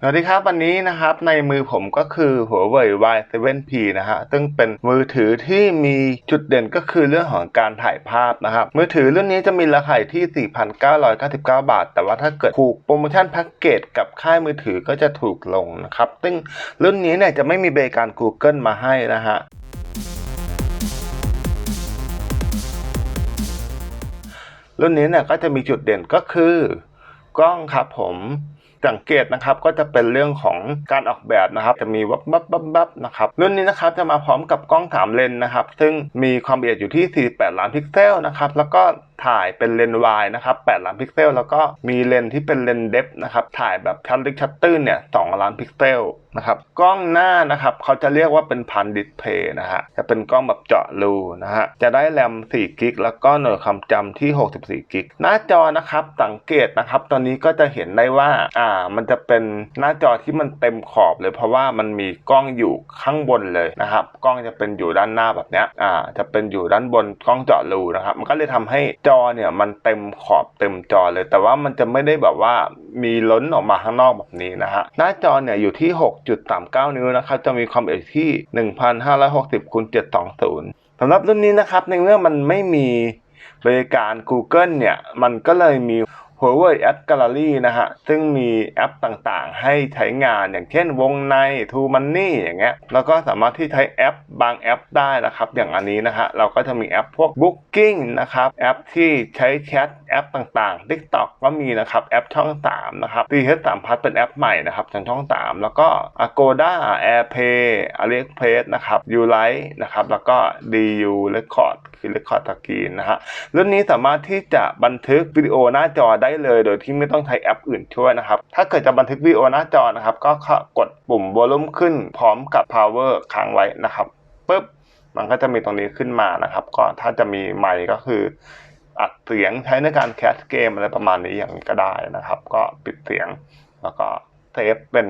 สวัสดีครับวันนี้นะครับในมือผมก็คือ Huawei Y7P นะฮะซึ่งเป็นมือถือที่มีจุดเด่นก็คือเรื่องของการถ่ายภาพนะครับ มือถือรุ่นนี้จะมีราคาอยู่ที่ 4,999 บาท แต่ว่าถ้าเกิดผูกโปรโมชั่นแพ็กเกจกับค่ายมือถือก็จะถูกลงนะครับ ซึ่งรุ่นนี้เนี่ยจะไม่มีบริการ Google มาให้นะฮะรุ่นนี้เนี่ยก็จะมีจุดเด่นก็คือกล้องครับผม สังเกตนะครับก็จะเป็นเรื่องของการออกแบบนะครับ จะมีวับบับบับบับนะครับรุ่นนี้นะครับจะมาพร้อมกับกล้อง3เลนนะครับ ซึ่งมีความละเอียดอยู่ที่ 48 ล้านพิกเซลนะครับแล้วก็ถ่ายเป็นเลนส์วายนะครับ 8 ล้านพิกเซล แล้วก็มีเลนที่เป็นเลนส์เดฟนะครับ ถ่ายแบบชัดลึกชัดตื้นเนี่ย 2 ล้านพิกเซล นะครับกล้องหน้านะครับเขาจะเรียกว่าเป็นพันดิสเพย์นะฮะจะเป็นกล้องแบบเจาะรูนะฮะจะได้แรม4กิกแล้วก็หน่วยความจำที่64กิกหน้าจอนะครับสังเกตนะครับตอนนี้ก็จะเห็นได้ว่าอ่ามันจะเป็นหน้าจอที่มันเต็มขอบเลยเพราะว่ามันมีกล้องอยู่ข้างบนเลยนะครับกล้องจะเป็นอยู่ด้านหน้าแบบเนี้ยอ่าจะเป็นอยู่ด้านบนกล้องเจาะรูนะครับมันก็เลยทำให้จอเนี่ยมันเต็มขอบเต็มจอเลย แต่ว่ามันจะไม่ได้แบบว่ามีล้นออกมาข้างนอกแบบนี้นะฮะหน้าจอเนี่ยอยู่ที่ 6.39 นิ้วนะครับจะมีความละเอียดที่ 1560คูณ720สำหรับรุ่นนี้นะครับในเมื่อมันไม่มีบริการ Google เนี่ยมันก็เลยมี Huawei App Gallery นะฮะ ซึ่งมีแอปต่างๆ ให้ใช้งานอย่างเช่นวงใน True Money อย่างเงี้ย แล้วก็สามารถที่ใช้แอปบางแอปได้นะครับ อย่างอันนี้นะฮะ เราก็จะมีแอปพวก Booking นะครับ แอปที่ใช้แชทแอปต่างๆ TikTok ก็มีนะครับแอปช่อง 3 นะครับ d h 3 Plus เป็นแอปใหม่นะครับทางช่อง 3 แล้วก็ Agoda AirPay AliExpress นะครับ Ulight นะครับ แล้วก็ DU Record คือ Record Screen นะฮะรุ่นนี้สามารถที่จะบันทึกวิดีโอหน้าจอได้เลย โดยที่ไม่ต้องใช้แอปอื่นช่วยนะครับ ถ้าเกิดจะบันทึกวิดีโอหน้าจอนะครับ ก็กดปุ่ม volume ขึ้นพร้อมกับ power ค้างไว้นะครับปุ๊บมันก็จะมีตรงนี้ขึ้นมานะครับ ก็ถ้าจะมีไมค์ก็คือ อัดเสียงใช้ในการแคสเกมอะไรประมาณนี้อย่างนี้ก็ได้นะครับ ก็ปิดเสียงแล้วก็เซฟเป็น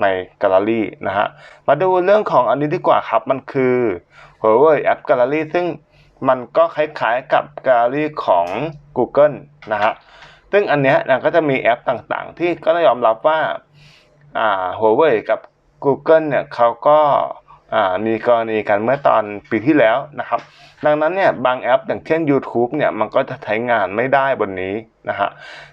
ในแกลเลอรี่นะฮะ มาดูเรื่องของอันนี้ดีกว่าครับ มันคือ Huawei App Gallery ซึ่งมันก็คล้ายๆกับแกลเลอรี่ของ Google นะฮะ ซึ่งอันเนี้ยนะก็จะมีแอปต่างๆ ที่ก็ต้องยอมรับว่า อ่า Huawei กับ Google เนี่ยเขาก็ มีกรณีกันเมื่อตอนปีที่แล้วนะครับ ดังนั้นเนี่ยบางแอปอย่างเช่น YouTube เนี่ยมันก็จะใช้งานไม่ได้บนนี้นะฮะ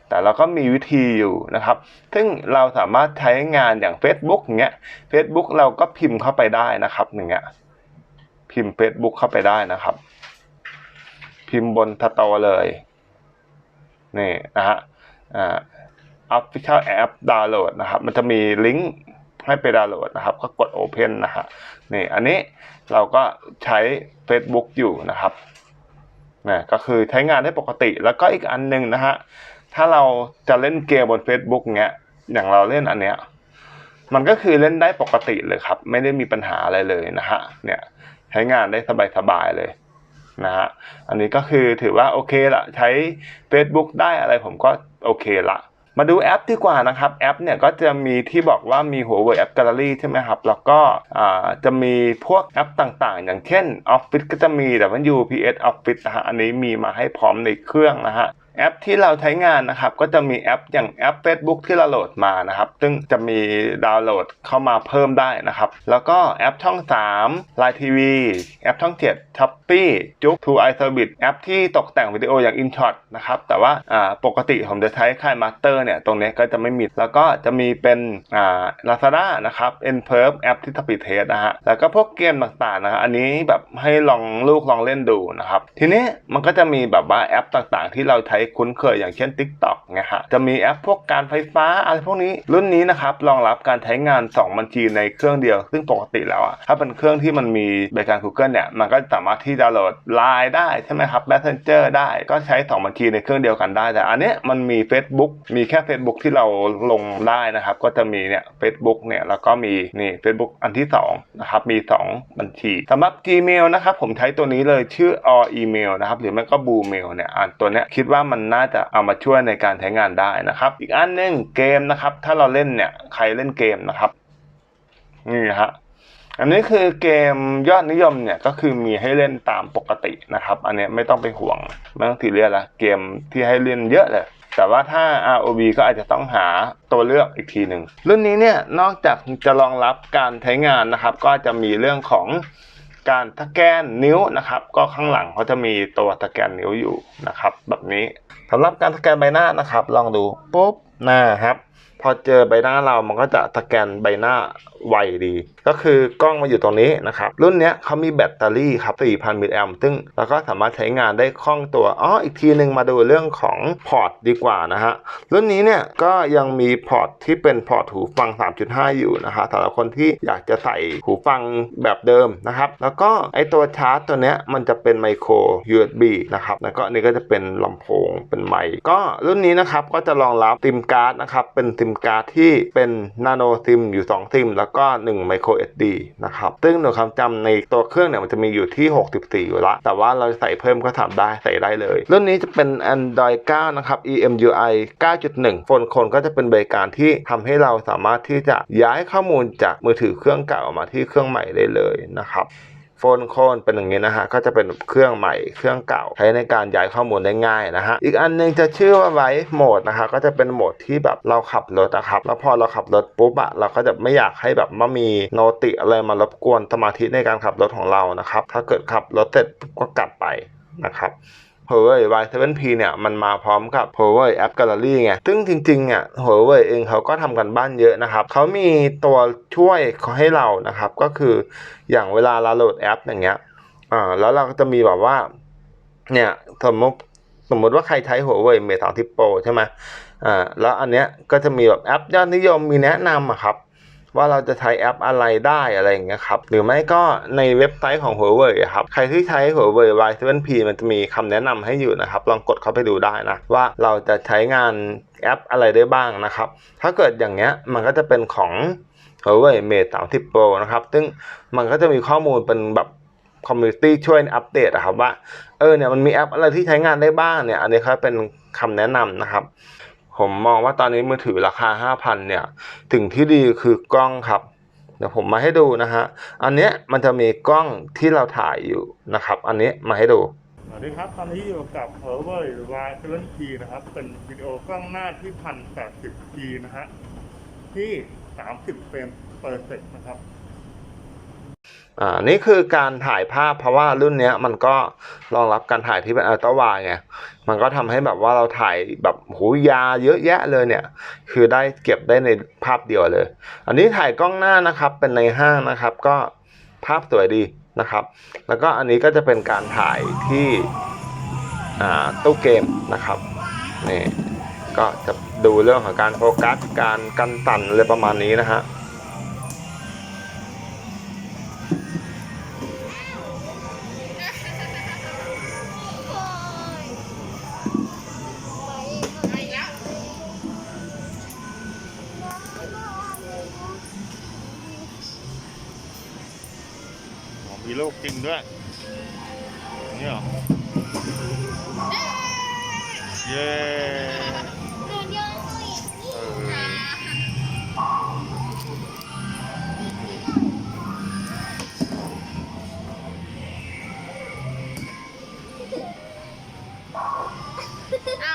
แต่เราก็มีวิธีอยู่นะครับ ซึ่งเราสามารถใช้งานอย่าง Facebook อย่างเงี้ย Facebook เราก็พิมพ์เข้าไปได้นะครับอย่างเงี้ยพิมพ์ Facebook เข้าไปได้นะครับ พิมพ์บนสตอเลยนี่นะฮะอ่า official app download นะครับ มันจะมีลิงก์ ให้ไปดาวน์โหลดนะครับ ก็กด open นะฮะนี่อันนี้เราก็ใช้ Facebook อยู่นะครับนะก็คือใช้งานได้ปกติแล้วก็อีกอันหนึงนะฮะถ้าเราจะเล่นเกมบน Facebook เงี้ยอย่างเราเล่นอันเนี้ยมันก็คือเล่นได้ปกติเลยครับ ไม่ได้มีปัญหาอะไรเลยนะฮะเนี่ยใช้งานได้สบายๆเลยนะฮะอันนี้ก็คือถือว่าโอเคละใช้ Facebook ได้อะไรผมก็โอเคละ มาดูแอปดีกว่านะครับแอปเนี่ยก็จะมีที่บอกว่ามี Huawei App Gallery ใช่ไหมครับ แล้วก็จะมีพวกแอปต่างๆ อย่างเช่น Office ก็จะมีแต่ว่า UPS Office นะฮะอันนี้มีมาให้พร้อมในเครื่องนะฮะ แอปที่เราใช้งานนะครับ ก็จะมีแอปอย่างแอป Facebook ที่เราโหลดมานะครับ ซึ่งจะมีดาวน์โหลดเข้ามาเพิ่มได้นะครับ แล้วก็แอปช่อง3 Line TV แอปช่อง 7 Shopee จุ๊ก True iService แอปที่ตกแต่งวิดีโออย่าง InShot นะครับ แต่ว่าปกติผมจะใช้ค่าย Master เนี่ย ตรงนี้ก็จะไม่มี แล้วก็จะมีเป็นอ่า Lazada นะครับ n p e r f แอปที่ Speed Test นะฮะ แล้วก็พวกเกมต่างๆนะฮะอันนี้แบบให้ลองลูกลองเล่นดูนะครับ ทีนี้มันก็จะมีแบบว่าแอปต่างๆ ที่เราใช้คุ้นเคยอย่างเช่น TikTok ไงฮะจะมีแอปพวกการไฟฟ้าอะไรพวกนี้ รุ่นนี้นะครับรองรับการใช้งาน 2 บัญชีในเครื่องเดียว ซึ่งปกติแล้วอะถ้าเป็นเครื่องที่มันมีบริการ Google เนี่ยมันก็สามารถที่ดาวน์โหลด Line ได้ใช่ไหมครับ Messenger ได้ก็ใช้ 2 บัญชีในเครื่องเดียวกันได้ แต่อันนี้มันมี Facebook มีแค่ Facebook ที่เราลงได้นะครับก็จะมีเนี่ย Facebook เนี่ยแล้วก็มีนี่ Facebook อันที่2นะครับมี 2 บัญชีสำหรับ Gmail นะครับผมใช้ตัวนี้เลยชื่อ all email นะครับหรือไม่ก็ blue mail เนี่ยอันตัวเนี้ยคิดว่ามันน่าจะเอามาช่วยในการใช้งานได้นะครับ อีกอันหนึงเกมนะครับ ถ้าเราเล่นเนี่ยใครเล่นเกมนะครับนี่ฮะอันนี้คือเกมยอดนิยมเนี่ยก็คือมีให้เล่นตามปกตินะครับ อันนี้ไม่ต้องไปห่วงไม่ต้องตีเรียสละเกมที่ให้เล่นเยอะเลยแต่ว่าถ้า ROV ก็อาจจะต้องหาตัวเลือกอีกทีหนึ่งรุ่นนี้เนี่ยนอกจากจะรองรับการใช้งานนะครับ ก็จะมีเรื่องของ การสแกนนิ้วนะครับ ก็ข้างหลังเขาจะมีตัวสแกนนิ้วอยู่นะครับ แบบนี้สำหรับการสแกนใบหน้านะครับ ลองดูปุ๊บหน้าครับ อเจอใบหน้าเรามันก็จะสแกนใบหน้าไวดี ก็คือกล้องมาอยู่ตรงนี้นะครับ รุ่นนี้เขามีแบตเตอรี่ครับ 4,000 มิลลิแอมป์ซึ่งเราก็สามารถใช้งานได้คล่องตัวอ๋ออีกทีหนึ่งมาดูเรื่องของพอร์ตดีกว่านะฮะ รุ่นนี้เนี่ยก็ยังมีพอร์ตที่เป็นพอร์ตหูฟัง 3.5 อยู่นะฮะสำหรับคนที่อยากจะใส่หูฟังแบบเดิมนะครับ แล้วก็ไอตัวชาร์จตัวเนี้ยมันจะเป็นไมโคร USB นะครับแล้วก็อันนี่ก็จะเป็นลำโพงเป็นไมค์ก็รุ่นนี้นะครับก็จะรองรับซิมการ์ดนะครับเป็นซิมการ์ดที่เป็นนาโนซิมอยู่ 2 ซิม แล้วก็ 1 ไมโคร SD นะครับ ซึ่งหน่วยความจำในตัวเครื่องเนี่ยมันจะมีอยู่ที่ 64 อยู่ละ แต่ว่าเราใส่เพิ่มก็ทำได้ใส่ได้เลย รุ่นนี้จะเป็น Android 9 นะครับ EMUI 9.1โฟนคนก็จะเป็นบริการที่ทำให้เราสามารถที่จะย้ายข้อมูลจากมือถือเครื่องเก่ามาที่เครื่องใหม่ได้เลยนะครับ โฟนโคนเป็นอย่างนี้นะฮะก็จะเป็นเครื่องใหม่เครื่องเก่าใช้ในการย้ายข้อมูลได้ง่ายนะฮะอีกอันหนึงจะชื่อว่าไว้โหมดนะคะก็จะเป็นโหมดที่แบบเราขับรถนะครับแล้วพอเราขับรถปุ๊บอะเราก็จะไม่อยากให้แบบมามีโนติอะไรมารบกวนสมาธิในการขับรถของเรานะครับถ้าเกิดขับรถเสร็จปุ๊บก็กลับไปนะครับ Huawei Y7P เนี่ยมันมาพร้อมกับ Huawei App Gallery ไง ซึ่งจริงๆเนี่ย Huawei เองเขาก็ทำกันบ้านเยอะนะครับ เขามีตัวช่วยให้เรานะครับ ก็คืออย่างเวลาเราโหลดแอปอย่างเงี้ยอ่าแล้วเราก็จะมีแบบว่า เนี่ยสมมติสมมติว่าใครใช้ Huawei Mate 30 Pro ใช่ไหมอ่าแล้วอันเนี้ยก็จะมีแบบแอปยอดนิยมมีแนะนำอะครับ ว่าเราจะใช้แอปอะไรได้อะไรอย่างเงี้ยครับหรือไม่ก็ในเว็บไซต์ของ Huawei ครับใครที่ใช้ Huawei Y7P มันจะมีคำแนะนำให้อยู่นะครับ ลองกดเข้าไปดูได้นะ ว่าเราจะใช้งานแอปอะไรได้บ้างนะครับ ถ้าเกิดอย่างเงี้ยมันก็จะเป็นของ Huawei Mate 30 Pro นะครับ ซึ่งมันก็จะมีข้อมูลเป็นแบบคอมมูนิตี้ช่วยอัปเดตอะครับว่า เออเนี่ยมันมีแอปอะไรที่ใช้งานได้บ้างเนี่ย อันนี้เขาเป็นคำแนะนำนะครับ ผมมองว่าตอนนี้มือถือราคา 5,000 เนี่ยสิ่งที่ดีคือกล้องครับ เดี๋ยวผมมาให้ดูนะฮะ อันเนี้ยมันจะมีกล้องที่เราถ่ายอยู่นะครับ อันนี้มาให้ดู สวัสดีครับ ตอนนี้อยู่กับ Huawei Y7P นะครับ เป็นวิดีโอกล้องหน้าที่ 1080p นะฮะ ที่ 30 เฟรม per sec นะครับ อ่านี่คือการถ่ายภาพเพราะว่ารุ่นเนี้ยมันก็รองรับการถ่ายที่เป็นอัลตร้าวด์ไงมันก็ทำให้แบบว่าเราถ่ายแบบหูยาเยอะแยะเลยเนี่ย คือได้เก็บได้ในภาพเดียวเลย อันนี้ถ่ายกล้องหน้านะครับเป็นในห้างนะครับ ก็ภาพสวยดีนะครับ แล้วก็อันนี้ก็จะเป็นการถ่ายที่อ่าตู้เกมนะครับนี่ก็จะดูเรื่องของการโฟกัสการกันสั่นอะไรประมาณนี้นะฮะ มีโลกจริงด้วย นี่เหรอ เย้เอออ้าว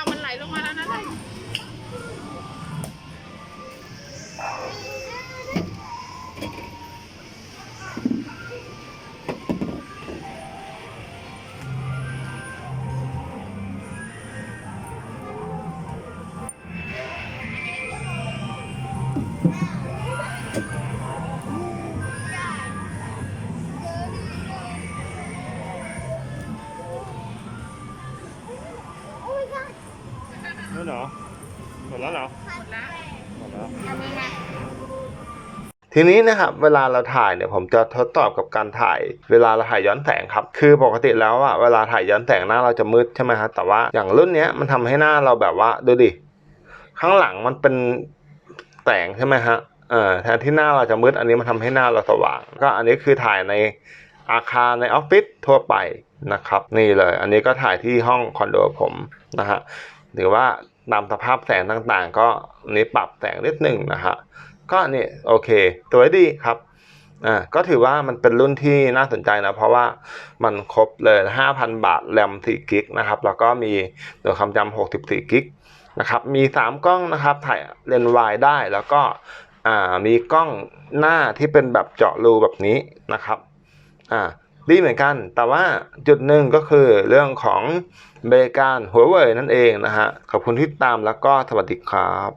มันไหลลงมา ทีนี้นะครับเวลาเราถ่ายเนี่ยผมจะทดสอบกับการถ่าย เวลาเราถ่ายย้อนแสงครับ คือปกติแล้วอะเวลาถ่ายย้อนแสงหน้าเราจะมืดใช่ไหมครับแต่ว่าอย่างรุ่นเนี้ยมันทำให้หน้าเราแบบว่าดูดิข้างหลังมันเป็นแสงใช่ไหมฮะเออแทนที่หน้าเราจะมืดอันนี้มันทำให้หน้าเราสว่าง ก็อันนี้คือถ่ายในอาคารในออฟฟิศทั่วไปนะครับ นี่เลย อันนี้ก็ถ่ายที่ห้องคอนโดผมนะฮะหรือว่าตามสภาพแสงต่างๆ ก็นนี้ปรับแสงนิดหนึ่งนะฮะ ก็นี่โอเคสวยดีครับอ่าก็ถือว่ามันเป็นรุ่นที่น่าสนใจนะ เพราะว่ามันครบเลย 5,000 บาทแรม4กิกนะครับ แล้วก็มีหน่วความจำ64กิกนะครับมี 3 กล้องนะครับ ถ่ายเลนส์วายได้แล้วก็อ่ามีกล้องหน้าที่เป็นแบบเจาะรูแบบนี้นะครับอ่าดีเหมือนกัน แต่ว่าจุดหนึ่งก็คือเรื่องของบริการหัวเว่ยนั่นเองนะฮะขอบคุณที่ติดตามแล้วก็สวัสดีครับ